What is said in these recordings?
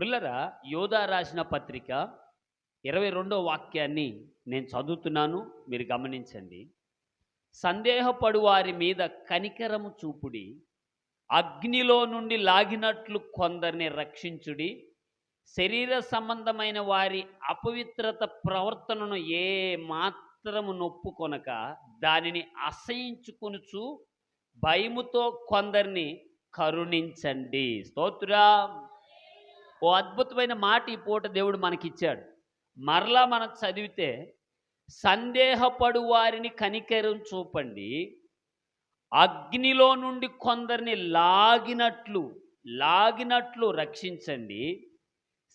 పిల్లరా యోధా రాసిన పత్రిక ఇరవై రెండో వాక్యాన్ని నేను చదువుతున్నాను మీరు గమనించండి. సందేహపడు వారి మీద కనికరము చూపుడి అగ్నిలో నుండి లాగినట్లు కొందరిని రక్షించుడి శరీర సంబంధమైన వారి అపవిత్రత ప్రవర్తనను ఏ మాత్రము నొప్పుకొనక దానిని అసహించుకొనుచు భయముతో కొందరిని కరుణించండి. స్తోత్రం. ఓ అద్భుతమైన మాట ఈ పూట దేవుడు మనకిచ్చాడు. మరలా మనం చదివితే సందేహపడు వారిని కనికరం చూపండి. అగ్నిలో నుండి కొందరిని లాగినట్లు లాగినట్లు రక్షించండి.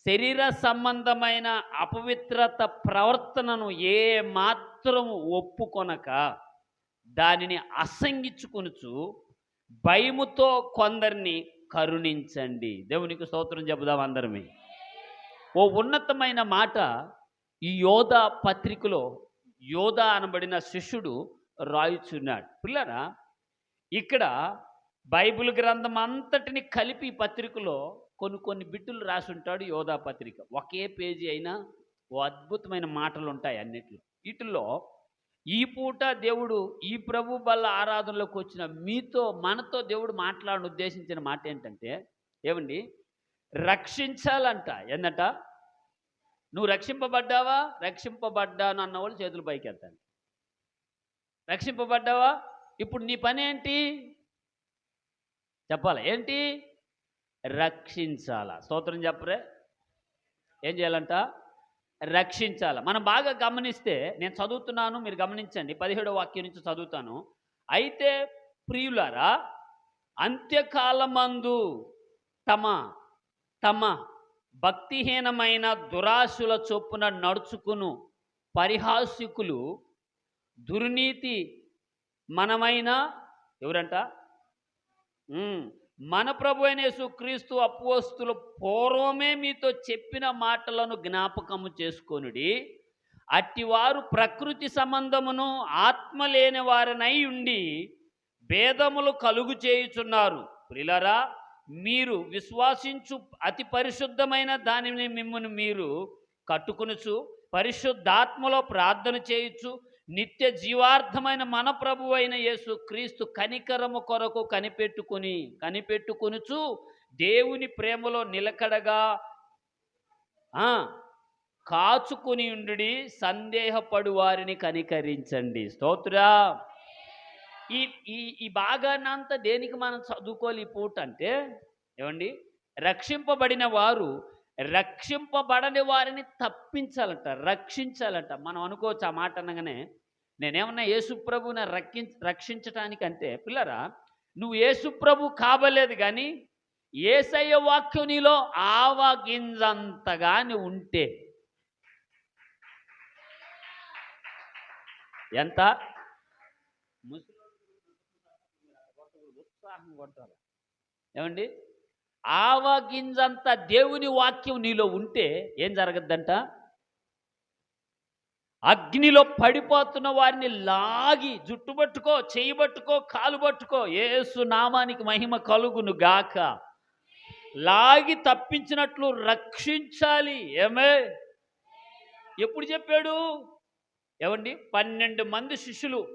శరీర సంబంధమైన అపవిత్రత ప్రవర్తనను ఏ మాత్రము ఒప్పుకొనక దానిని అసంగించుకొనుచు భయముతో కొందరిని కరుణించండి. దేవునికి స్తోత్రం చెబుదాం అందరమే. ఓ ఉన్నతమైన మాట ఈ యోధ పత్రికలో యోధ అనబడిన శిష్యుడు రాయుచున్నాడు. పిల్లరా ఇక్కడ బైబిల్ గ్రంథం అంతటిని కలిపి పత్రికలో కొన్ని కొన్ని బిట్టులు రాసి ఉంటాడు యోధా పత్రిక. ఒకే పేజీ అయినా ఓ అద్భుతమైన మాటలు ఉంటాయి అన్నిట్లో. వీటిల్లో ఈ పూట దేవుడు ఈ ప్రభు బల్ల ఆరాధనలోకి వచ్చిన మీతో మనతో దేవుడు మాట్లాడిన ఉద్దేశించిన మాట ఏంటంటే ఏమండి? రక్షించాలంట. ఏందంట? నువ్వు రక్షింపబడ్డావా? రక్షింపబడ్డాను అన్న వాళ్ళు చేతులు పైకి వెళ్తాను రక్షింపబడ్డావా? ఇప్పుడు నీ పని ఏంటి? చెప్పాలి? ఏంటి? రక్షించాల. స్తోత్రం చెప్పరే. ఏం చేయాలంట? రక్షించాలి. మనం బాగా గమనిస్తే నేను చదువుతున్నాను మీరు గమనించండి పదిహేడో వాక్యం నుంచి చదువుతాను. అయితే ప్రియులారా అంత్యకాలమందు తమ తమ భక్తిహీనమైన దురాశుల చొప్పున నడుచుకును పరిహాసికులు దుర్నీతి మనమైన ఎవరంట? మన ప్రభు అయిన యేసుక్రీస్తు అపోస్తులు పూర్వమే మీతో చెప్పిన మాటలను జ్ఞాపకము చేసుకొనుడి. అట్టివారు ప్రకృతి సంబంధమును ఆత్మ లేని వారినై ఉండి భేదములు కలుగు చేయుచున్నారు. ప్రిలరా మీరు విశ్వాసించు అతి పరిశుద్ధమైన దానిని మిమ్మల్ని మీరు కట్టుకొనుచు పరిశుద్ధాత్మలో ప్రార్థన చేయొచ్చు నిత్య జీవార్థమైన మన ప్రభు అయిన యేసు క్రీస్తు కనికరము కొరకు కనిపెట్టుకుని కనిపెట్టుకొనుచు దేవుని ప్రేమలో నిలకడగా కాచుకుని ఉండుడి సందేహపడు వారిని కనికరించండి. స్తోత్రా. ఈ ఈ ఈ భాగాన్నంతా దేనికి మనం చదువుకోవాలి? పూట అంటే ఏమండి? రక్షింపబడిన వారు రక్షింపబడని వారిని తప్పించాలంట రక్షించాలంట మనం అనుకోవచ్చు ఆ మాట అనగానే నేనేమన్నా యేసుప్రభుని రక్షించటానికి అంతే పిల్లరా నువ్వు యేసుప్రభు కాబలేదు కానీ ఏసయ్య వాక్యం నీలో ఆవగింజంతగా ఉంటే ఎంత ఉత్సాహం కొట్టాలి ఏమండి ఆవగింజంత దేవుని వాక్యం నీలో ఉంటే ఏం జరగద్దంట? అగ్నిలో పడిపోతున్న వారిని లాగి జుట్టుబట్టుకో చేయబట్టుకో పట్టుకో కాలు పట్టుకో ఏసు నామానికి మహిమ కలుగును గాక. లాగి తప్పించినట్లు రక్షించాలి. ఏమే? ఎప్పుడు చెప్పాడు? ఏమండి? పన్నెండు మంది శిష్యులు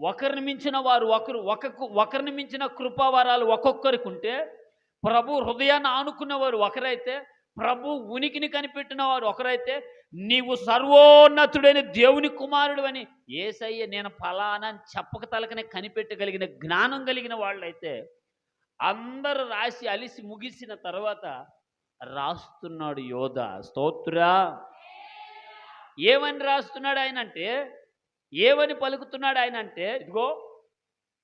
ఒకరిని మించిన వారు ఒకరు ఒక ఒకరిని మించిన కృపావరాలు ఒక్కొక్కరికి ఉంటే ప్రభు హృదయాన్ని ఆనుకున్నవారు ఒకరైతే ప్రభు ఉనికిని కనిపెట్టిన వారు ఒకరైతే నీవు సర్వోన్నతుడైన దేవుని కుమారుడు అని ఏసయ్య నేను ఫలానా అని చెప్పక తలకనే కనిపెట్టగలిగిన జ్ఞానం కలిగిన వాళ్ళైతే అందరు రాసి అలిసి ముగిసిన తర్వాత రాస్తున్నాడు యోధ. స్తోత్రా. ఏమని రాస్తున్నాడు ఆయన అంటే ఏమని పలుకుతున్నాడు ఆయన అంటే ఇదిగో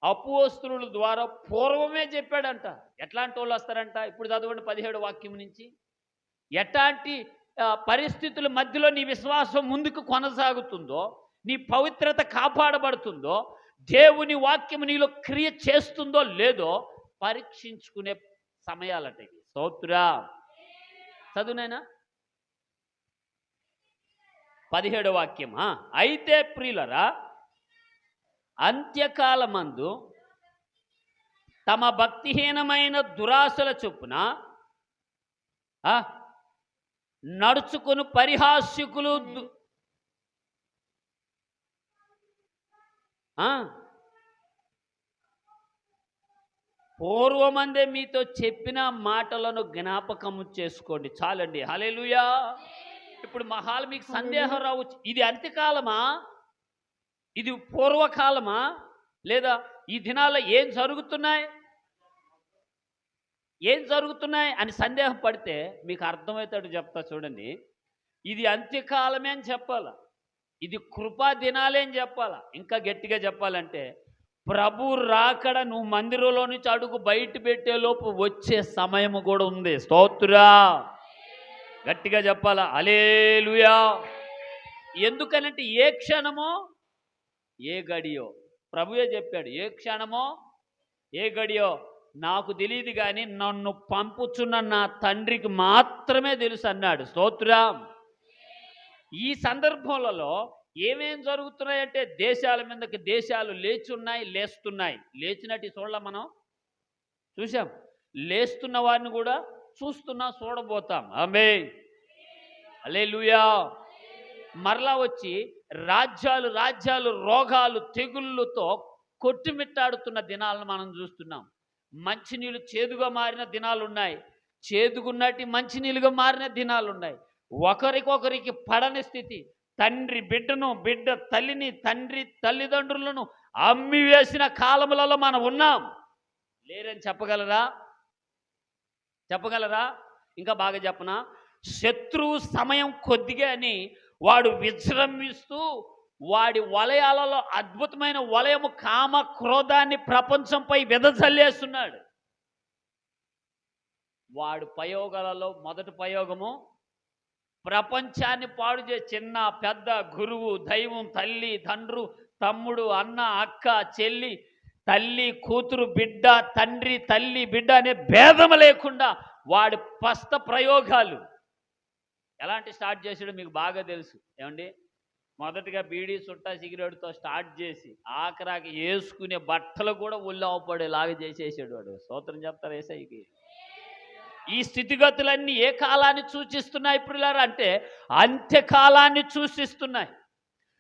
అపోస్తుల ద్వారా పూర్వమే చెప్పాడంట. ఎట్లాంటి వాళ్ళు వస్తారంట? ఇప్పుడు చదవండి పదిహేడు వాక్యం నుంచి. ఎట్లాంటి పరిస్థితుల మధ్యలో నీ విశ్వాసం ముందుకు కొనసాగుతుందో నీ పవిత్రత కాపాడబడుతుందో దేవుని వాక్యం నీలో క్రియ చేస్తుందో లేదో పరీక్షించుకునే సమయాలట ఇవి. సోత్రా. చదువునైనా పదిహేడు వాక్యమా? అయితే ప్రియులరా అంత్యకాలమందు తమ భక్తిహీనమైన దురాశల చొప్పున ఆ, నడుచుకుని పరిహాస్యకులు పూర్వమందే మీతో చెప్పిన మాటలను జ్ఞాపకము చేసుకోండి. చాలండి. హల్లెలూయా. ఇప్పుడు మహాల్ మీకు సందేహం రావచ్చు. ఇది అంత్యకాలమా? ఇది పూర్వకాలమా? లేదా ఈ దినాల్లో ఏం జరుగుతున్నాయి? ఏం జరుగుతున్నాయి అని సందేహం పడితే మీకు అర్థమవుతాడు చెప్తా చూడండి. ఇది అంత్యకాలమే అని చెప్పాలా? ఇది కృపా దినాలే అని చెప్పాలా? ఇంకా గట్టిగా చెప్పాలంటే ప్రభు రాకడ నువ్వు మందిరంలో నుంచి అడుగు బయట పెట్టేలోపు వచ్చే సమయం కూడా ఉంది. స్తోత్రురా గట్టిగా చెప్పాలా? అలేలుయా ఎందుకనంటే ఏ క్షణమో ఏ గడియో? ప్రభువే చెప్పాడు ఏ క్షణమో? ఏ గడియో? నాకు తెలియదు కానీ నన్ను పంపుచున్న నా తండ్రికి మాత్రమే తెలుసు అన్నాడు. స్తోత్రం. ఈ సందర్భంలో ఏమేం జరుగుతున్నాయంటే దేశాల మీదకి దేశాలు లేచున్నాయి లేస్తున్నాయి. లేచినట్టు చూడాల మనం చూసాం లేస్తున్న వారిని కూడా చూస్తున్నా చూడబోతాం. ఆమె అలే లూయా మరలా వచ్చి రాజ్యాలు రాజ్యాలు రోగాలు తెగుళ్ళతో కొట్టుమిట్టాడుతున్న దినాలను మనం చూస్తున్నాం. మంచినీళ్ళు చేదుగా మారిన దినాలు ఉన్నాయి చేదుగున్నటి మంచినీళ్ళుగా మారిన దినాలు ఉన్నాయి ఒకరికొకరికి పడని స్థితి. తండ్రి బిడ్డను బిడ్డ తల్లిని తండ్రి తల్లిదండ్రులను అమ్మి వేసిన కాలములలో మనం ఉన్నాం. లేరని చెప్పగలరా? చెప్పగలరా? ఇంకా బాగా చెప్పనా? శత్రువు సమయం కొద్దిగా అని వాడు విజృంభిస్తూ వాడి వలయాలలో అద్భుతమైన వలయము కామ క్రోధాన్ని ప్రపంచంపై విదజల్లేస్తున్నాడు. వాడు ప్రయోగాలలో మొదటి ప్రయోగము ప్రపంచాన్ని పాడు చే చిన్న పెద్ద గురువు దైవం తల్లి తండ్రు తమ్ముడు అన్న అక్క చెల్లి తల్లి కూతురు బిడ్డ తండ్రి తల్లి బిడ్డ అనే భేదం లేకుండా వాడి పస్త ప్రయోగాలు ఎలాంటి స్టార్ట్ చేసాడో మీకు బాగా తెలుసు. ఏమండి? మొదటగా బీడీ సుట్ట సిగరెట్తో స్టార్ట్ చేసి ఆఖరాకి వేసుకునే బట్టలు కూడా ఒళ్ళు అవపడేలాగా చేసేసాడు వాడు. సూత్రం చెప్తారు ఏసైకి ఈ స్థితిగతులన్నీ ఏ కాలాన్ని సూచిస్తున్నాయి పిల్లలు అంటే అంత్యకాలాన్ని సూచిస్తున్నాయి.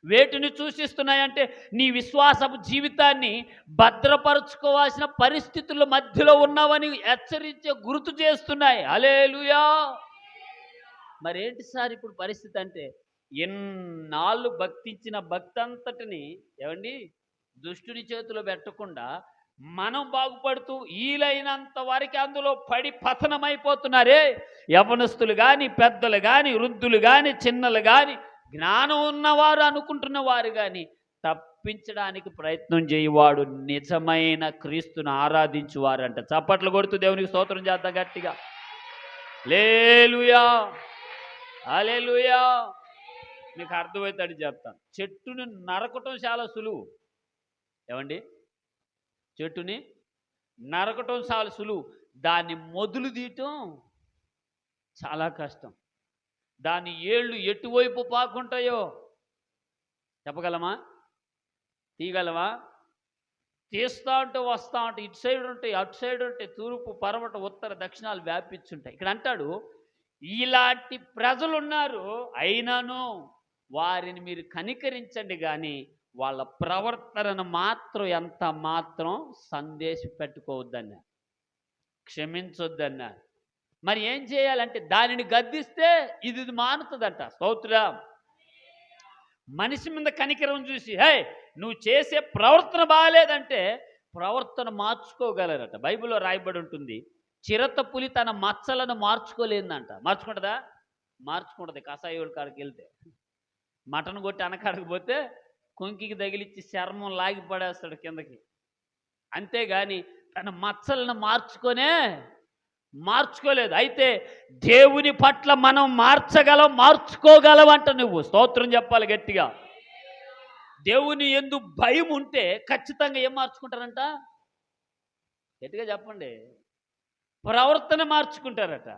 వేటిని సూచిస్తున్నాయి అంటే నీ విశ్వాసపు జీవితాన్ని భద్రపరుచుకోవాల్సిన పరిస్థితుల మధ్యలో ఉన్నావని హెచ్చరించే గుర్తు చేస్తున్నాయి. అలేలుయా మరేంటి సార్ ఇప్పుడు పరిస్థితి అంటే ఎన్నాళ్ళు భక్తించిన భక్తి అంతటిని ఏమండి దుష్టుని చేతిలో పెట్టకుండా మనం బాగుపడుతూ ఈలైనంత వరకు అందులో పడి పతనమైపోతున్నారే. యవనస్తులు కానీ పెద్దలు కానీ వృద్ధులు కానీ చిన్నలు కానీ జ్ఞానం ఉన్నవారు అనుకుంటున్న వారు కానీ తప్పించడానికి ప్రయత్నం చేయవాడు నిజమైన క్రీస్తును ఆరాధించువారంట. చప్పట్లు కొడుతూ దేవునికి స్తోత్రం చేద్దాం గట్టిగా. లేలుయా అలెలుయా మీకు అర్థమవుతాడు చెప్తాను. చెట్టుని నరకటం చాలా సులువు. ఏమండి? చెట్టుని నరకటం చాలా సులువు. దాన్ని మొదలు తీయటం చాలా కష్టం. దాని ఏళ్ళు ఎటువైపు పాకుంటాయో చెప్పగలమా? తీయగలమా తీస్తా ఉంటే వస్తా ఉంటే ఇటు సైడ్ ఉంటాయి అటు సైడ్ ఉంటాయి తూర్పు పరమట ఉత్తర దక్షిణాలు వ్యాపించుంటాయి. ఇక్కడ అంటాడు ఇలాంటి ప్రజలు ఉన్నారు అయినను వారిని మీరు కనికరించండి కానీ వాళ్ళ ప్రవర్తనను మాత్రం ఎంత మాత్రం సందేశ పెట్టుకోవద్దన్న క్షమించొద్దన్న. మరి ఏం చేయాలంటే దానిని గద్దిస్తే ఇది ఇది మానుతుందంట. స్తోత్రం. మనిషి మీద కనికరం చూసి హే నువ్వు చేసే ప్రవర్తన బాగాలేదంటే ప్రవర్తన మార్చుకోగలరట. బైబిల్లో రాయబడి ఉంటుంది. చిరత పులి తన మచ్చలను మార్చుకోలేదంట. మార్చుకుంటుందా? మార్చుకుంటుంది. కషాయోడి కాడికి వెళ్తే. మటన్ కొట్టి అనకాడకపోతే కొంకికి తగిలిచ్చి చర్మం లాగి పడేస్తాడు కిందకి. అంతేగాని తన మచ్చలను మార్చుకొనే మార్చుకోలేదు. అయితే దేవుని పట్ల మనం మార్చగలం మార్చుకోగలవంట నువ్వు. స్తోత్రం చెప్పాలి గట్టిగా. దేవుని ఎందు భయం ఉంటే ఖచ్చితంగా ఏం మార్చుకుంటారంట? గట్టిగా చెప్పండి. ప్రవర్తన మార్చుకుంటారట.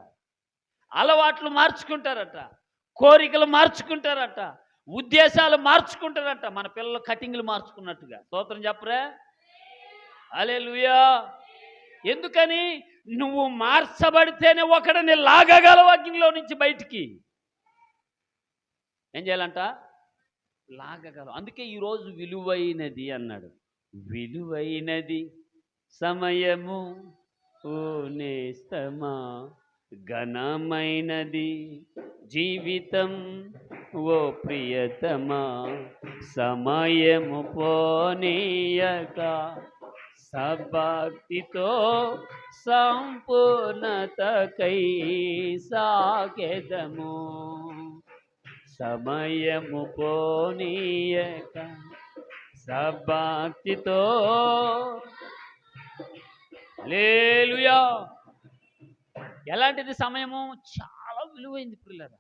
అలవాట్లు మార్చుకుంటారట. కోరికలు మార్చుకుంటారట. ఉద్దేశాలు మార్చుకుంటారట. మన పిల్లలు కటింగ్లు మార్చుకున్నట్టుగా. స్తోత్రం చెప్పరా? అలే ఎందుకని? నువ్వు మార్చబడితేనే ఒకడిని లాగగలవు అగ్నిలో నుంచి బయటికి. ఏం చేయాలంట? లాగగలవు అందుకే ఈరోజు విలువైనది అన్నాడు. విలువైనది సమయము ఓ నేస్తమా ఘనమైనది జీవితం ఓ ప్రియతమా? సమయము పోనీయక సభక్తితో సంపూర్ణతకై సాగెదము సమయము పోనీయక సభక్తితో లేలుయా ఎలాంటిది సమయము? చాలా విలువైంది పిల్లరా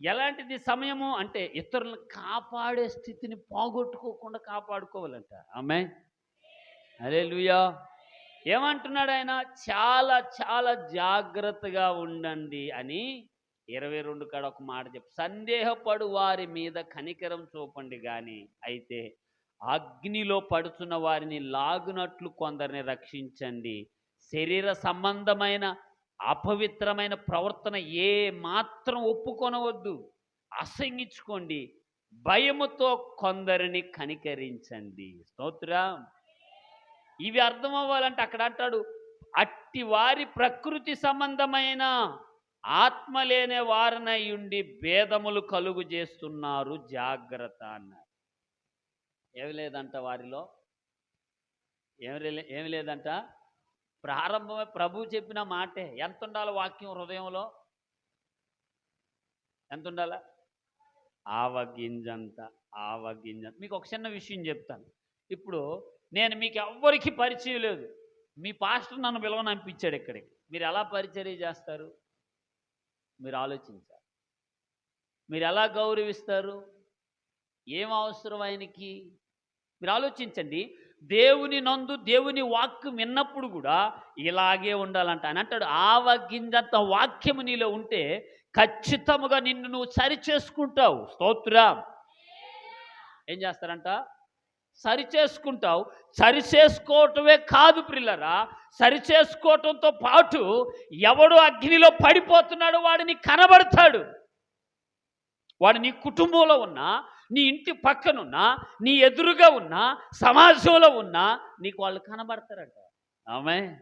ఎలాంటిది సమయము అంటే ఇతరులను కాపాడే స్థితిని పోగొట్టుకోకుండా కాపాడుకోవాలంట. ఆమె అరే లుయా ఏమంటున్నాడు ఆయన? చాలా చాలా జాగ్రత్తగా ఉండండి అని ఇరవై రెండు కాడ ఒక మాట చెప్పు. సందేహపడు వారి మీద కనికరం చూపండి కానీ అయితే అగ్నిలో పడుతున్న వారిని లాగునట్లు కొందరిని రక్షించండి. శరీర సంబంధమైన అపవిత్రమైన ప్రవర్తన ఏ మాత్రం ఒప్పుకొనవద్దు. అసంగించుకోండి భయముతో కొందరిని కనికరించండి. స్తోత్రం. ఇవి అర్థం అవ్వాలంటే అక్కడ అంటాడు అట్టి వారి ప్రకృతి సంబంధమైన ఆత్మ లేని వారినై ఉండి భేదములు కలుగు చేస్తున్నారు. జాగ్రత్త అన్నారు ఏమి లేదంట వారిలో. ఏమి ఏమి లేదంట? ప్రారంభమే ప్రభు చెప్పిన మాటే. ఎంత ఉండాలి వాక్యం హృదయంలో? ఎంత ఉండాలా ఆవగింజంత ఆవగింజంత మీకు ఒక చిన్న విషయం చెప్తాను. ఇప్పుడు నేను మీకు ఎవ్వరికీ పరిచయం లేదు. మీ పాస్టర్ నన్ను పిలవనంపించాడు ఇక్కడికి. మీరు ఎలా పరిచర్య చేస్తారు? మీరు ఆలోచించాలి. మీరు ఎలా గౌరవిస్తారు? ఏం అవసరం ఆయనకి మీరు ఆలోచించండి. దేవుని నందు దేవుని వాక్యం విన్నప్పుడు కూడా ఇలాగే ఉండాలంట. అని అంటాడు. ఆవగింజంత వాక్యము నీలో ఉంటే ఖచ్చితముగా నిన్ను నువ్వు సరి చేసుకుంటావు స్తోత్రం. ఏం చేస్తారంట? సరి చేసుకుంటావు సరి చేసుకోవటమే కాదు పిల్లరా. సరి చేసుకోవటంతో పాటు ఎవడు అగ్నిలో పడిపోతున్నాడో వాడిని కనబడతాడు. వాడు నీ కుటుంబంలో ఉన్నా నీ ఇంటి పక్కనున్నా నీ ఎదురుగా ఉన్నా సమాజంలో ఉన్నా నీకు వాళ్ళు కనబడతారట. ఆమె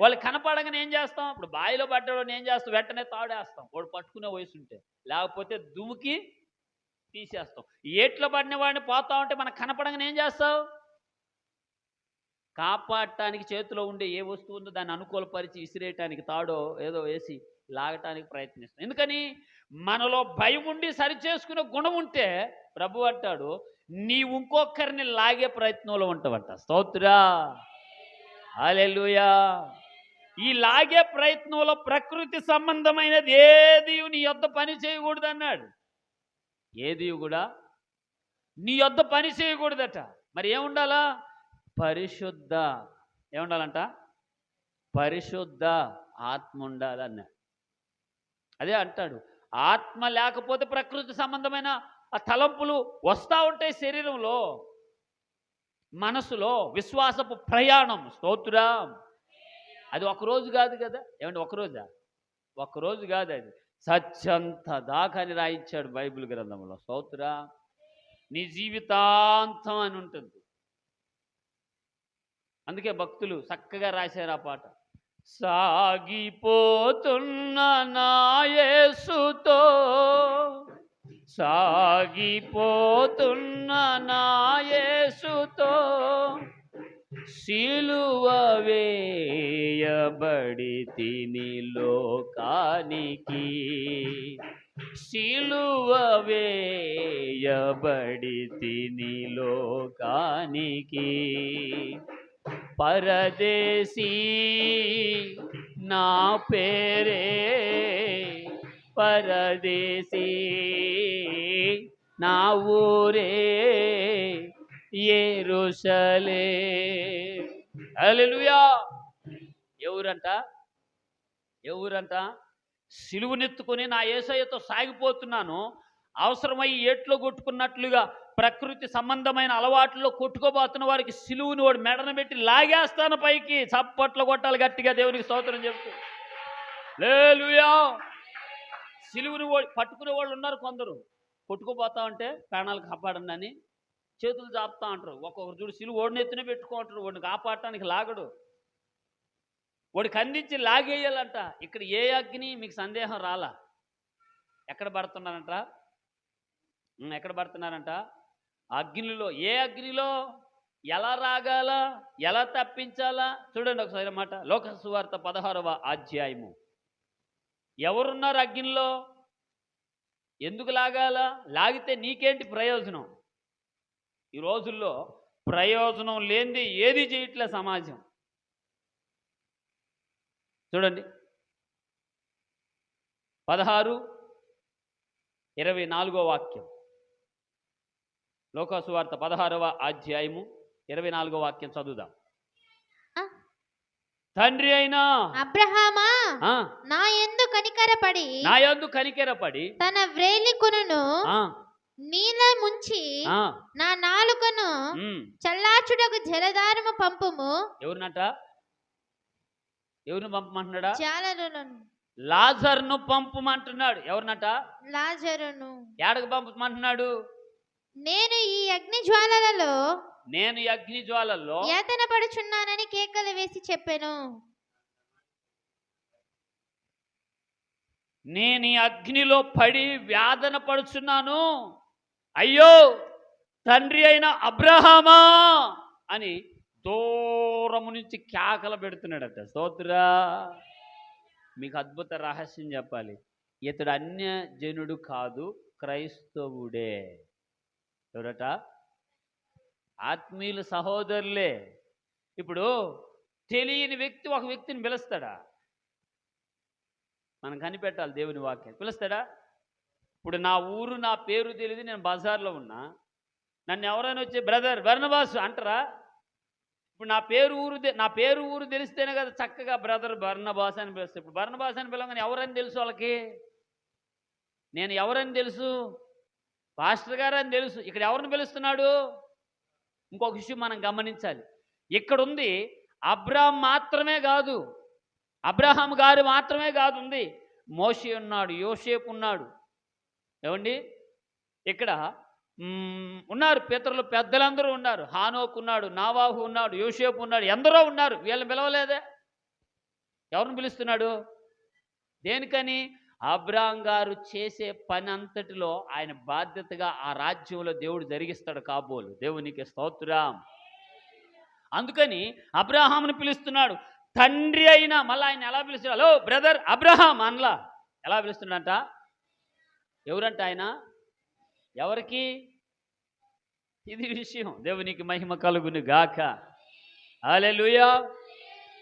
వాళ్ళు కనపడగానే ఏం చేస్తాం? ఇప్పుడు బావిలో పడ్డాడు ఏం చేస్తాం? వెంటనే తాడేస్తాం. వాడు పట్టుకునే వయసు ఉంటే లేకపోతే దుమికి తీసేస్తాం. ఏట్లో పడిన వాడిని పోతా ఉంటే మనకు కనపడగానే ఏం చేస్తావు? కాపాడటానికి చేతిలో ఉండే ఏ వస్తువు ఉందో దాన్ని అనుకూలపరిచి విసిరేయటానికి తాడో ఏదో వేసి లాగటానికి ప్రయత్నిస్తాం. ఎందుకని? మనలో భయం ఉండి సరి చేసుకునే గుణం ఉంటే ప్రభు అంటాడు నీ ఇంకొకరిని లాగే ప్రయత్నంలో ఉంటావంట. స్తోత్రా. అలెలుయా ఈ లాగే ప్రయత్నంలో ప్రకృతి సంబంధమైనది ఏది నీ యొద్ద పని చేయకూడదు అన్నాడు ఏది కూడా? నీ యొద్ద పని చేయకూడదట. మరి ఏముండాలా? పరిశుద్ధ. ఏముండాలంట? పరిశుద్ధ ఆత్మ ఉండాలన్నాడు. అదే అంటాడు ఆత్మ లేకపోతే ప్రకృతి సంబంధమైన ఆ తలంపులు వస్తూ ఉంటాయి శరీరంలో. మనసులో విశ్వాసపు ప్రయాణం స్తోత్రం. అది ఒక రోజు కాదు కదా. ఏమంటే ఒక రోజా? ఒక రోజు కాదు అది. సత్యంత దాకా అని రాయించాడు బైబిల్ గ్రంథంలో. స్తోత్రా. నీ జీవితాంతం అని ఉంటుంది. అందుకే భక్తులు చక్కగా రాశారు ఆ పాట. సాగిపోతున్న నాయసుతో సాగిపోతున్న నాయసుతో సిలువ వేయబడి తిని లోకానికి సిలువ వేయబడి తిని లోకానికి. పరదేశీ నా పేరే పరదేశీ నా ఊరే ఏరుసలే అలెలుయా ఎవరంట ఎవరంట సిలువనెత్తుకొని నా ఏసయ్యతో సాగిపోతున్నాను. అవసరమై ఏట్లో కొట్టుకున్నట్లుగా ప్రకృతి సంబంధమైన అలవాట్లలో కొట్టుకోబోతున్న వారికి సిలువుని వాడు మెడన పెట్టి లాగేస్తాను పైకి. చప్పట్లు కొట్టాలి గట్టిగా దేవునికి స్తోత్రం చెప్తూ లేలుయా సిలువుని పట్టుకునే వాళ్ళు ఉన్నారు కొందరు. కొట్టుకుపోతా ఉంటే ప్రాణాలు కాపాడండి అని చేతులు చాపుతా అంటారు. ఒక్కొక్కరు చూడు సిలువు ఓడిని ఎత్తునే పెట్టుకో అంటారు వాడిని కాపాడటానికి లాగడు. వాడికి అందించి లాగేయాలంట. ఇక్కడ ఏ అగ్ని మీకు సందేహం రాలా? ఎక్కడ పడుతున్నారంట? ఎక్కడ పడుతున్నారంట? అగ్నిలో ఏ అగ్నిలో? ఎలా రాగాలా? ఎలా తప్పించాలా? చూడండి ఒకసారి మాట. లోక సువార్త పదహారవ అధ్యాయము. ఎవరున్నారు అగ్నిలో? ఎందుకు లాగాలా? లాగితే నీకేంటి ప్రయోజనం? ఈ రోజుల్లో ప్రయోజనం లేనిది ఏది చేయట్లే సమాజం. చూడండి. పదహారు ఇరవై నాలుగో వాక్యం. లోకాసు వార్త పదహారవ అధ్యాయము ఇరవై నాలుగో వాక్యం చదువుదాం. తండ్రి అయినా అబ్రహామా? నా ఎందు కనికరపడి నా యందు కనికెరపడి తన వ్రేలి కొనును నీల ముంచి నా నాలుకను ఉమ్, చల్లార్చుటకు జలధారము పంపుము. ఎవరినట? ఎవరిని పంపమంటున్నాడా? జాలరులను లాజర్ను పంపమంటున్నాడు. ఎవరినట? లాజరును. ఏడకు పంపమంటున్నాడు? నేను ఈ అగ్ని జ్వాలలలో నేను ఈ అగ్ని జ్వాలల్లో యాతన పడుచున్నానని కేకలు వేసి చెప్పాను. నేను ఈ అగ్నిలో పడి వేదన పడుచున్నాను. అయ్యో తండ్రి అయిన అబ్రహామా అని దూరము నుంచి కేకలు పెడుతున్నాడట. స్తోత్రా మీకు అద్భుత రహస్యం చెప్పాలి. ఇతడు అన్య జనుడు కాదు క్రైస్తవుడే. ఎవరట? ఆత్మీయుల సహోదరులే. ఇప్పుడు తెలియని వ్యక్తి ఒక వ్యక్తిని పిలుస్తాడా? మనం కనిపెట్టాలి దేవుని వాక్యం. పిలుస్తాడా? ఇప్పుడు నా ఊరు నా పేరు తెలియదు నేను బజార్లో ఉన్నా. నన్ను ఎవరైనా వచ్చి బ్రదర్ బర్ణబాసు అంటారా? ఇప్పుడు నా పేరు ఊరు నా పేరు ఊరు తెలిస్తేనే కదా చక్కగా బ్రదర్ బర్ణబాస్ అని పిలుస్తారు. ఇప్పుడు బర్ణబాస్ అని పిలవగానే ఎవరని తెలుసు వాళ్ళకి? నేను ఎవరని తెలుసు? పాస్టర్ గారు అని తెలుసు. ఇక్కడ ఎవరిని పిలుస్తున్నాడు? ఇంకొక విషయం మనం గమనించాలి. ఇక్కడ ఉంది అబ్రాహం మాత్రమే కాదు. అబ్రహాం గారు మాత్రమే కాదు ఉంది. మోషే ఉన్నాడు యోసేపు ఉన్నాడు. ఏమండి? ఇక్కడ ఉన్నారు పితరులు పెద్దలందరూ ఉన్నారు. హానోకు ఉన్నాడు నావాహు ఉన్నాడు యోసేపు ఉన్నాడు. ఎందరో ఉన్నారు. వీళ్ళని పిలవలేదే. ఎవరిని పిలుస్తున్నాడు? దేనికని? అబ్రాహం గారు చేసే పని అంతటిలో ఆయన బాధ్యతగా ఆ రాజ్యంలో దేవుడు జరిగిస్తాడు కాబోలు. దేవునికి స్తోత్రం. అందుకని అబ్రహాంని పిలుస్తున్నాడు. తండ్రి అయినా మళ్ళీ ఆయన ఎలా పిలుస్తున్నాడు? హలో బ్రదర్ అబ్రహాం అనలా. ఎలా పిలుస్తున్నాడంట? ఎవరంట ఆయన? ఎవరికి? ఇది విషయం. దేవునికి మహిమ కలుగును గాక. హల్లెలూయా.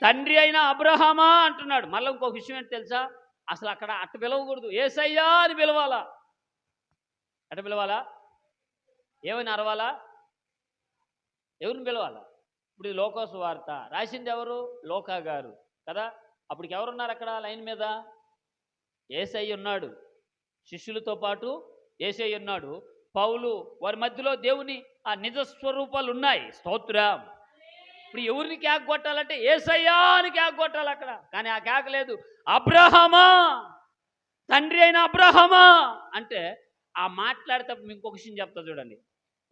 తండ్రి అయిన అబ్రహామా అంటున్నాడు. మళ్ళీ ఇంకొక విషయం ఏంటి తెలుసా? అసలు అక్కడ అట్ట పిలవకూడదు. ఏసయ్యా అని పిలవాలా? అట్ట పిలవాలా? ఏమని అరవాలా? ఎవరిని పిలవాలా? ఇప్పుడు ఇది లోకోసు వార్త. రాసింది ఎవరు? లోకా గారు. కదా? అప్పటికి ఎవరున్నారు అక్కడ లైన్ మీద? ఏసై ఉన్నాడు. శిష్యులతో పాటు ఏసై ఉన్నాడు. పౌలు వారి మధ్యలో దేవుని ఆ నిజ స్వరూపాలు ఉన్నాయి స్తోత్రం. ఇప్పుడు ఎవరిని కేక కొట్టాలంటే ఏసయ్యా అని కేక కొట్టాలి అక్కడ. కానీ ఆ కేక లేదు. అబ్రహమా? తండ్రి అయిన అబ్రహమా? అంటే ఆ మాట్లాడేటప్పుడు ఇంకొక విషయం చెప్తా చూడండి.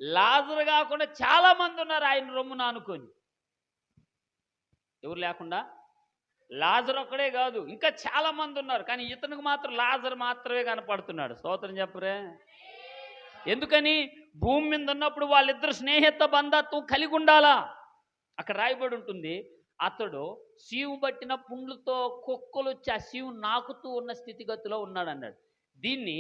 లాజరు కాకుండా చాలా మంది ఉన్నారు ఆయన రొమ్మున అనుకొని ఎవరు లేకుండా? లాజర్ ఒక్కడే కాదు. ఇంకా చాలా మంది ఉన్నారు. కానీ ఇతనికి మాత్రం లాజర్ మాత్రమే కనపడుతున్నాడు. స్తోత్రం చెప్పరే. ఎందుకని? భూమి మీద ఉన్నప్పుడు వాళ్ళిద్దరు స్నేహిత బంధత్వం కలిగి ఉండాలా? అక్కడ రాయబడి ఉంటుంది అతడు శివు పట్టిన పుండ్లతో కుక్కలు వచ్చి ఆ శివు నాకుతూ ఉన్న స్థితిగతిలో ఉన్నాడు అన్నాడు దీన్ని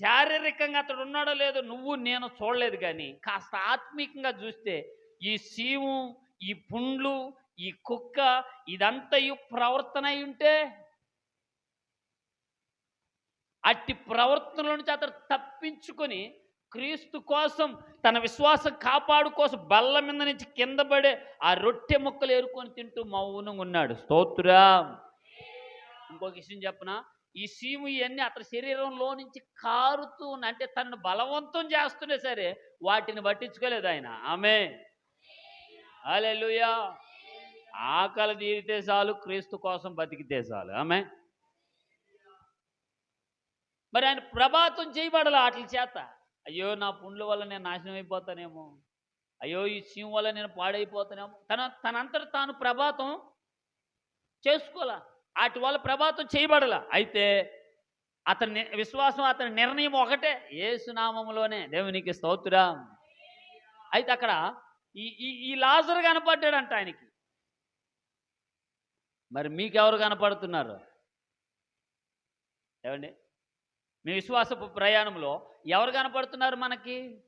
శారీరకంగా అతడు ఉన్నాడో లేదో నువ్వు నేను చూడలేదు కానీ కాస్త ఆత్మీకంగా చూస్తే ఈ సీము ఈ పుండ్లు ఈ కుక్క ఇదంతయు ప్రవర్తన అయి ఉంటే అట్టి ప్రవర్తనల నుంచి అతడు తప్పించుకొని క్రీస్తు కోసం తన విశ్వాసం కాపాడు కోసం బల్ల మీద నుంచి కింద పడే ఆ రొట్టె ముక్కలు ఏరుకొని తింటూ మౌనంగా ఉన్నాడు. స్తోత్రా ఇంకొక విషయం చెప్పనా? ఈ సీము ఇవన్నీ అతని శరీరంలో నుంచి కారుతూ ఉన్న- అంటే తనను బలవంతం చేస్తున్నా సరే వాటిని పట్టించుకోలేదు ఆయన. ఆమె అలెలుయా ఆకలి తీరితే చాలు క్రీస్తు కోసం బతికితే చాలు. ఆమె మరి ఆయన ప్రభాతం చేయబడాలి వాటి చేత? అయ్యో నా పుండ్ల వల్ల నేను నాశనం అయిపోతానేమో. అయ్యో ఈ సీము వల్ల నేను పాడైపోతానేమో. తన తనంతట తాను ప్రభాతం చేసుకోలే. వాటి వల్ల ప్రభాతం చేయబడలా. అయితే అతని విశ్వాసం అతని నిర్ణయం ఒకటే. ఏసునామంలోనే దేవునికి స్తోత్రా. అయితే అక్కడ ఈ ఈ ఈ లాజర్ కనపడ్డాడంట ఆయనకి. మరి మీకెవరు కనపడుతున్నారు? ఏమండి? మీ విశ్వాసపు ప్రయాణంలో ఎవరు కనపడుతున్నారు మనకి?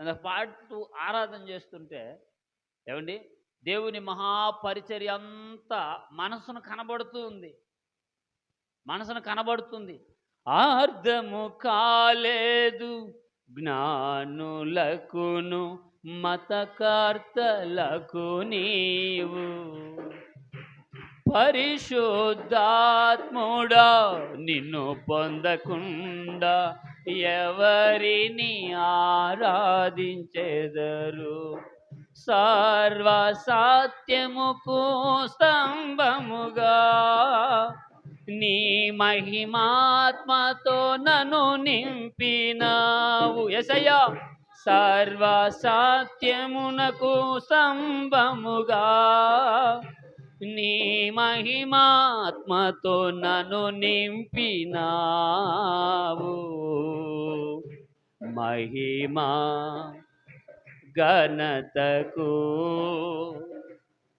పాడుతూ పాటు ఆరాధన చేస్తుంటే ఏమండి? దేవుని మహాపరిచర్య అంతా మనసును కనబడుతూ ఉంది. మనసును కనబడుతుంది. అర్థము కాలేదు జ్ఞానులకును మతకర్తలకు నీవు. పరిశుద్ధాత్ముడా నిన్ను పొందకుండా ఎవరిని ఆరాధించెదరు? సర్వ సత్యముకు స్తంభముగా నీ మహిమాత్మతో నన్ను నింపినావు. ఎసయ్యా సర్వ సత్యమునకు స్తంభముగా నీ మహిమాత్మతో నన్ను నింపినావు. మహిమా ఘనతకు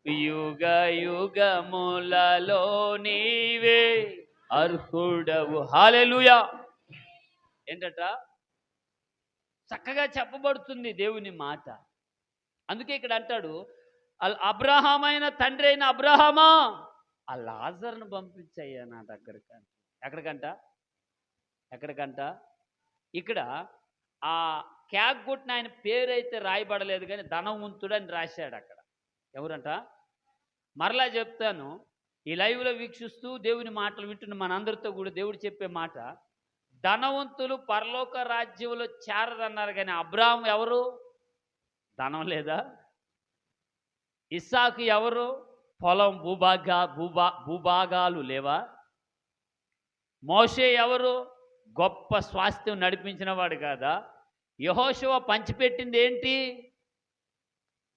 యుగ యుగములలో నీవే అర్హుడవు. హాలెలుయా ఏంటట చక్కగా చెప్పబడుతుంది దేవుని మాట. అందుకే ఇక్కడ అంటాడు అబ్రహామైన తండ్రి అయిన అబ్రహమా? ఆ లాజర్ను పంపించయ్యా నా దగ్గరకంట ఎక్కడికంట? ఎక్కడికంట? ఇక్కడ ఆ క్యాగ్ కొట్టిన ఆయన పేరైతే రాయబడలేదు కానీ ధనవంతుడు అని రాశాడు అక్కడ. ఎవరంట? మరలా చెప్తాను ఈ లైవ్లో వీక్షిస్తూ దేవుని మాటలు వింటున్న మనందరితో కూడా దేవుడు చెప్పే మాట ధనవంతులు పరలోక రాజ్యంలో చేరదన్నారు కానీ అబ్రాహం ఎవరు? ధనం లేదా? ఇస్సాకు ఎవరు? పొలం భూభాగా భూభా భూభాగాలు లేవా? మోషే ఎవరు? గొప్ప స్వాస్థ్యం నడిపించిన వాడు కాదా? యహోశివ పంచిపెట్టింది ఏంటి?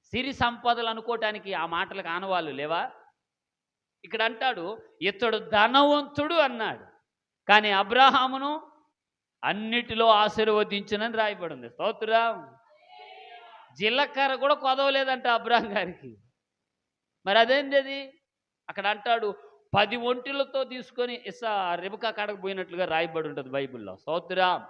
సిరి సంపదలు అనుకోవటానికి ఆ మాటలకు ఆనవాళ్ళు లేవా? ఇక్కడ అంటాడు ఇతడు ధనవంతుడు అన్నాడు. కానీ అబ్రహామును అన్నిటిలో ఆశీర్వదించునని రాయబడింది. స్తోత్రం. జీలకర్ర కూడా కొదవలేదంట అబ్రహం గారికి. మరి అదేంది అది అక్కడ అంటాడు పది ఒంటిలతో తీసుకొని ఇసా రిబకా కాడకు పోయినట్లుగా రాయబడి ఉంటుంది బైబిల్లో. స్తోత్రం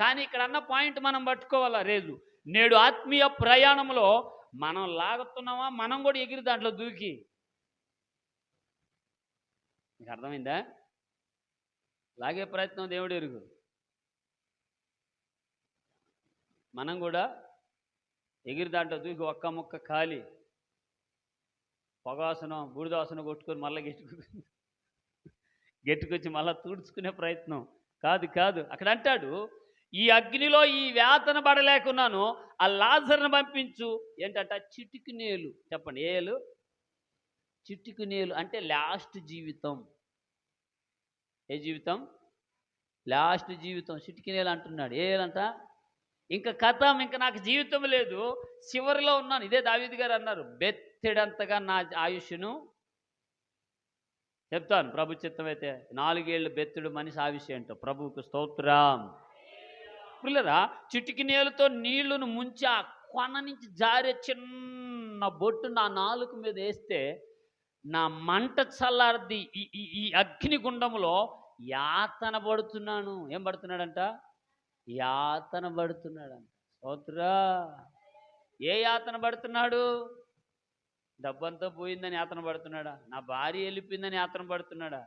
కానీ ఇక్కడ అన్న పాయింట్ మనం పట్టుకోవాలా రేజు? నేడు ఆత్మీయ ప్రయాణంలో మనం లాగుతున్నామా? మనం కూడా ఎగిరి దాంట్లో దూకి. మీకు అర్థమైందా? లాగే ప్రయత్నం దేవుడు ఎరుగు. మనం కూడా ఎగిరి దాంట్లో దూకి ఒక్క ముక్క ఖాళీ. పొగాసనం బూడిదాసనం కొట్టుకొని మళ్ళీ గెట్టుకు గెట్టుకొచ్చి మళ్ళీ తుడుచుకునే ప్రయత్నం. కాదు కాదు. అక్కడ అంటాడు ఈ అగ్నిలో ఈ వేతన పడలేకున్నాను ఆ లాజర్ను పంపించు. ఏంటంట? చిటికి నేలు. చెప్పండి ఏలు? చిటికి నేలు అంటే లాస్ట్ జీవితం. ఏ జీవితం? లాస్ట్ జీవితం. చిటికి నేలు అంటున్నాడు. ఏలంట? ఇంకా కథం ఇంకా నాకు జీవితం లేదు. చివరిలో ఉన్నాను. ఇదే దావీద్ గారు అన్నారు. బెత్ బెత్తెడంతగా నా ఆయుష్ను చెప్తాను. ప్రభు చిత్తం అయితే నాలుగేళ్ళు బెత్తుడు మనిషి ఆయుష్ ఏంటో? ప్రభువుకు స్తోత్రం. పిల్లరా చిటికి నేలతో నీళ్ళను ముంచి ఆ కొన నుంచి జారే చిన్న బొట్టు నా నాలుక మీద వేస్తే నా మంట చల్లారది ఈ ఈ అగ్ని గుండంలో యాతన పడుతున్నాను. ఏం పడుతున్నాడంట? యాతన పడుతున్నాడంట. స్తోత్రా. ఏ యాతన పడుతున్నాడు? డబ్బంతా పోయిందని యాతన పడుతున్నాడా? నా భార్య వెళ్ళిపోయిందని యాతన పడుతున్నాడా?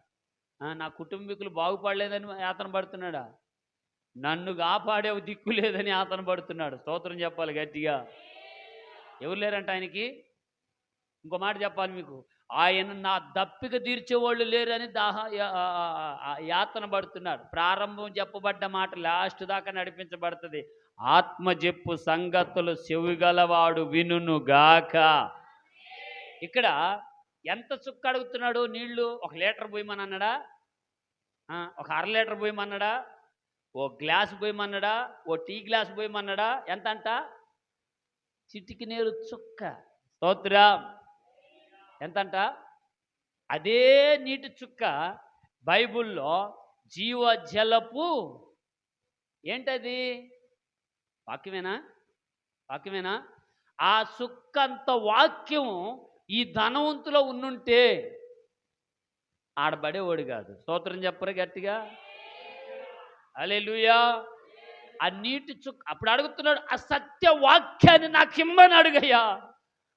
నా కుటుంబీకులు బాగుపడలేదని యాతన పడుతున్నాడా? నన్ను కాపాడే దిక్కు లేదని యాతన పడుతున్నాడు. స్తోత్రం చెప్పాలి గట్టిగా. ఎవరు లేరంట ఆయనకి? ఇంకో మాట చెప్పాలి మీకు. ఆయన నా దప్పిక తీర్చేవాళ్ళు లేరని దాహ యాతన పడుతున్నాడు. ప్రారంభం చెప్పబడ్డ మాట లాస్ట్ దాకా నడిపించబడుతుంది. ఆత్మ చెప్పు సంగతులు చెవిగలవాడు వినును గాక ఇక్కడ ఎంత చుక్క అడుగుతున్నాడు నీళ్ళు ఒక లీటర్ పోయమని అన్నాడా ఒక అర లీటర్ పోయమన్నాడా? ఓ గ్లాస్ పోయమన్నాడా? ఓ టీ గ్లాస్ పోయమన్నాడా? ఎంత అంట చిటికి నీరు చుక్క. స్తోత్ర. ఎంతంట? అదే నీటి చుక్క బైబిల్లో జీవ జలపు ఏంటది? వాక్యమేనా? వాక్యమేనా? ఆ చుక్కంత వాక్యం ఈ ధనవంతులో ఉన్నుంటే ఆడబడేవాడు కాదు. సూత్రం చెప్పరు గట్టిగా? అలెలుయా ఆ నీటి చుక్క అప్పుడు అడుగుతున్నాడు ఆ సత్య వాక్యాన్ని నాకు ఇమ్మని అడుగయ్యా.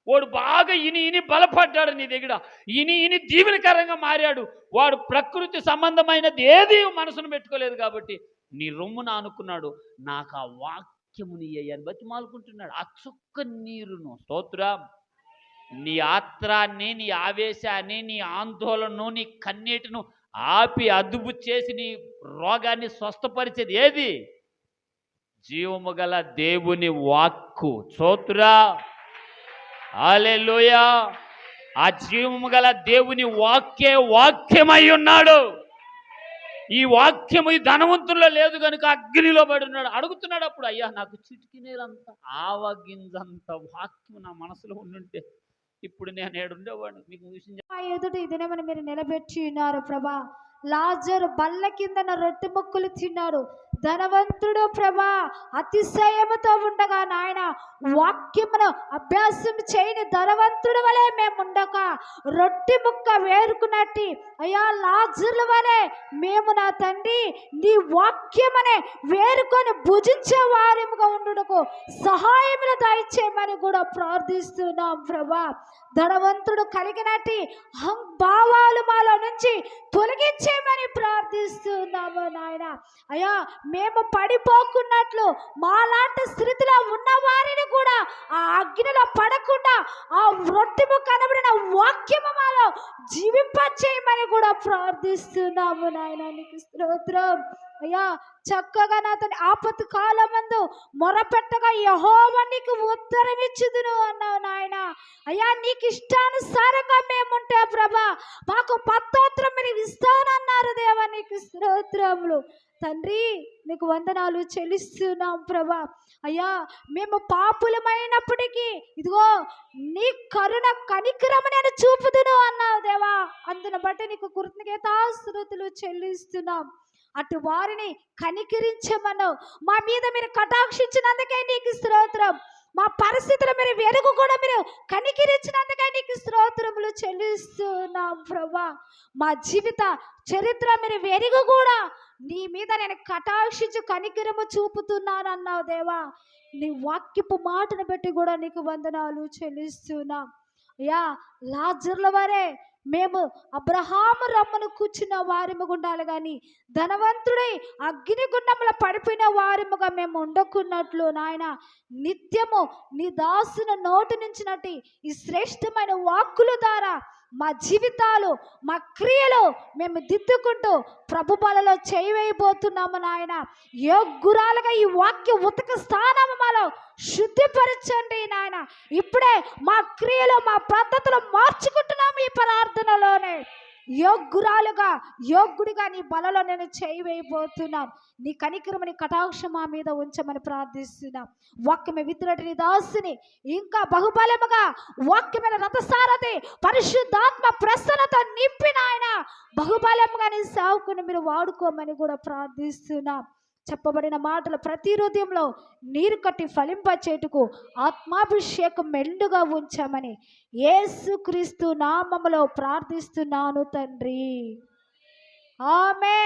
వాడు బాగా ఇని ఇని బలపడ్డాడు నీ దగ్గర. ఇని ఇని దీవెనకరంగా మారాడు. వాడు ప్రకృతి సంబంధమైనది ఏది మనసును పెట్టుకోలేదు కాబట్టి నీ రొమ్మున అనుకున్నాడు నాకు ఆ వాక్యము నీ అని బతి మాలుకుంటున్నాడు ఆ చుక్క నీరును స్తోత్రం. నీ ఆత్రాన్ని నీ ఆవేశాన్ని నీ ఆందోళనను నీ కన్నీటిను ఆపి అదుపు చేసి నీ రోగాన్ని స్వస్థపరిచేది ఏది? జీవము గల దేవుని వాక్కు. చోతురా. హల్లెలూయా. ఆ జీవము గల దేవుని వాక్యే వాక్యమై ఉన్నాడు. ఈ వాక్యము ఈ ధనవంతుల్లో లేదు కనుక అగ్నిలో పడి ఉన్నాడు. అడుగుతున్నాడు అప్పుడు అయ్యా నాకు చిటికినేలంత ఆవగింజంత వాక్యం నా మనసులో ఉండుంటే ఇప్పుడు నేను ఏడుండేవాడిని మీకు విషయం మా ఎదుట ఈ దినమని మీరు నిలబెట్టి ఉన్నారు ప్రభా. లాజరు బల్ల కిందన రొట్టె ముక్కలు తిన్నాడు. ధనవంతుడు ప్రభా అతిశయముతో ఉండగా నాయన వాక్యమును అభ్యాసం చేయని ధనవంతుడు వలె మేము ఉండక రొట్టి ముక్క వేరుకున్నట్టి అయ్యా లాజర్ల వలె మేము నా తండ్రి నీ వాక్యమనే వేరుకొని భుజించే వారిముగా ఉండుటకు సహాయమును దయచేయమని కూడా ప్రార్థిస్తున్నాం ప్రభా. ధనవంతుడు కలిగినట్టి భావాలు మాలో నుంచి తొలగించేమని ప్రార్థిస్తున్నాము నాయన. అయ్యా మేము పడిపోకున్నట్లు మాలాంటి స్థితిలో ఉన్న వారిని కూడా ఆ అగ్నిలో పడకుండా ఆ రొట్టెము కనబడిన వాక్యము మాలో జీవింపచేయమని కూడా ప్రార్థిస్తున్నాము నాయన నీకు స్తోత్రం. అయ్యా చక్కగా నా తన ఆపత్తు కాలమందు మొరపెట్టగా యహోవ నీకు ఉత్తరం ఇచ్చుదును అన్నావు నాయన. అయ్యా నీకు ఇష్టానుసారంగా మేముంటే ప్రభా మాకు పత్తోత్రం మీరు ఇస్తానన్నారు దేవా నీకు స్తోత్రములు. తండ్రి నీకు వందనాలు చెల్లిస్తున్నాం ప్రభా. అయ్యా మేము పాపులమైనప్పటికీ ఇదిగో నీ కరుణ కనికరము నేను చూపుదును అన్నావు దేవా. అందును బట్టి నీకు కృతజ్ఞతాశ్రుతులు చెల్లిస్తున్నాం. అటు వారిని కనికరించమను. మా మీద మీరు కటాక్షించినందుకే నీకు స్తోత్రం. మా పరిస్థితులు మీరు వెలుగు కూడా మీరు కనికరించినందుకే నీకు స్తోత్రములు చెల్లిస్తున్నాం ప్రభా. మా జీవిత చరిత్ర మీరు వెలుగు కూడా నీ మీద నేను కటాక్షించి కనికరము చూపుతున్నాను అన్నావు దేవా. నీ వాక్యపు మాటను బట్టి కూడా నీకు వందనాలు చెల్లిస్తున్నాం. యా లాజర్ల వరే మేము అబ్రహాము రమ్మను కూర్చున్న వారిముగా ఉండాలి కానీ ధనవంతుడై అగ్నిగుండంలో పడిపోయిన వారిముగా మేము ఉండకున్నట్లు నాయన నిత్యము నీ దాసును నోటి నుంచినట్టు ఈ శ్రేష్టమైన వాక్కుల ద్వారా మా జీవితాలు మా క్రియలు మేము దిద్దుకుంటూ ప్రభు బలలో చేయవేయబోతున్నాము నాయన. యోగ్యురాలుగా ఈ వాక్య ఉతక స్థానము మాలో శుద్ధిపరచండి నాయన. ఇప్పుడే మా క్రియలు మా పద్ధతులు మార్చుకుంటున్నాము ఈ ప్రార్థనలోనే. యోగ్యురాలుగా యోగ్యుడిగా నీ బలలో నేను చేయవేయబోతున్నాను నీ కనికరమని కటాక్షం మా మీద ఉంచమని ప్రార్థిస్తున్నాం. వాక్యమే విత్తునటి నీ దాసుని ఇంకా బహుబలముగా వాక్యమైన రథసారథి పరిశుద్ధాత్మ ప్రసన్నత నింపిన ఆయన బహుబలముగా నీ సేవకుని మీరు వాడుకోమని కూడా ప్రార్థిస్తున్నాం. చెప్పబడిన మాటలు ప్రతి హృదయంలో నీరు కట్టి ఫలింపచేటుకు ఆత్మాభిషేకం మెండుగా ఉంచామని యేసుక్రీస్తు నామములో ప్రార్థిస్తున్నాను తండ్రి. ఆమె